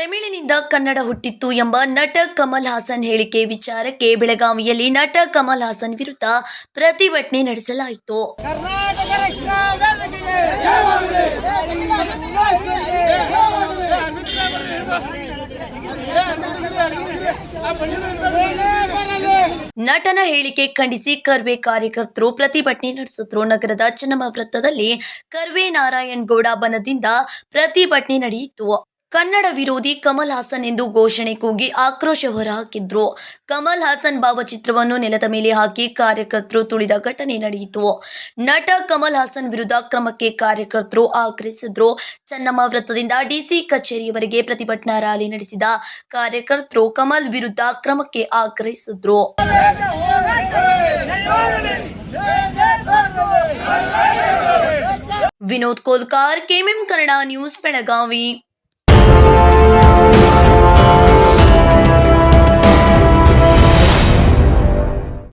ತಮಿಳಿನಿಂದ ಕನ್ನಡ ಹುಟ್ಟಿತ್ತು ಎಂಬ ನಟ ಕಮಲ್ ಹಾಸನ್ ಹೇಳಿಕೆ ವಿಚಾರಕ್ಕೆ ಬೆಳಗಾವಿಯಲ್ಲಿ ನಟ ಕಮಲ್ ಹಾಸನ್ ವಿರುದ್ಧ ಪ್ರತಿಭಟನೆ ನಡೆಸಲಾಯಿತು. ನಟನ ಹೇಳಿಕೆ ಖಂಡಿಸಿ ಕರ್ವೆ ಕಾರ್ಯಕರ್ತರು ಪ್ರತಿಭಟನೆ ನಡೆಸಿದ್ರು. ನಗರದ ಚೆನ್ನಮ್ಮ ವೃತ್ತದಲ್ಲಿ ಕರ್ವೆ ನಾರಾಯಣ್ ಗೌಡ ಬನದಿಂದ ಪ್ರತಿಭಟನೆ ನಡೆಯಿತು. ಕನ್ನಡ ವಿರೋಧಿ ಕಮಲ್ ಹಾಸನ್ ಎಂದು ಘೋಷಣೆ ಕೂಗಿ ಆಕ್ರೋಶ ಹೊರಹಾಕಿದ್ರು. ಕಮಲ್ ಹಾಸನ್ ಭಾವಚಿತ್ರವನ್ನು ನೆಲದ ಮೇಲೆ ಹಾಕಿ ಕಾರ್ಯಕರ್ತರು ತುಳಿದ ಘಟನೆ ನಡೆಯಿತು. ನಟ ಕಮಲ್ ಹಾಸನ್ ವಿರುದ್ಧ ಕ್ರಮಕ್ಕೆ ಕಾರ್ಯಕರ್ತರು ಆಗ್ರಹಿಸಿದ್ರು. ಚನ್ನಮ್ಮ ವೃತ್ತದಿಂದ ಡಿಸಿ ಕಚೇರಿಯವರೆಗೆ ಪ್ರತಿಭಟನಾ ರ್ಯಾಲಿ ನಡೆಸಿದ ಕಾರ್ಯಕರ್ತರು ಕಮಲ್ ವಿರುದ್ಧ ಕ್ರಮಕ್ಕೆ ಆಗ್ರಹಿಸಿದ್ರು. Vinod Kolkar, KMM Kannada news, Belagavi.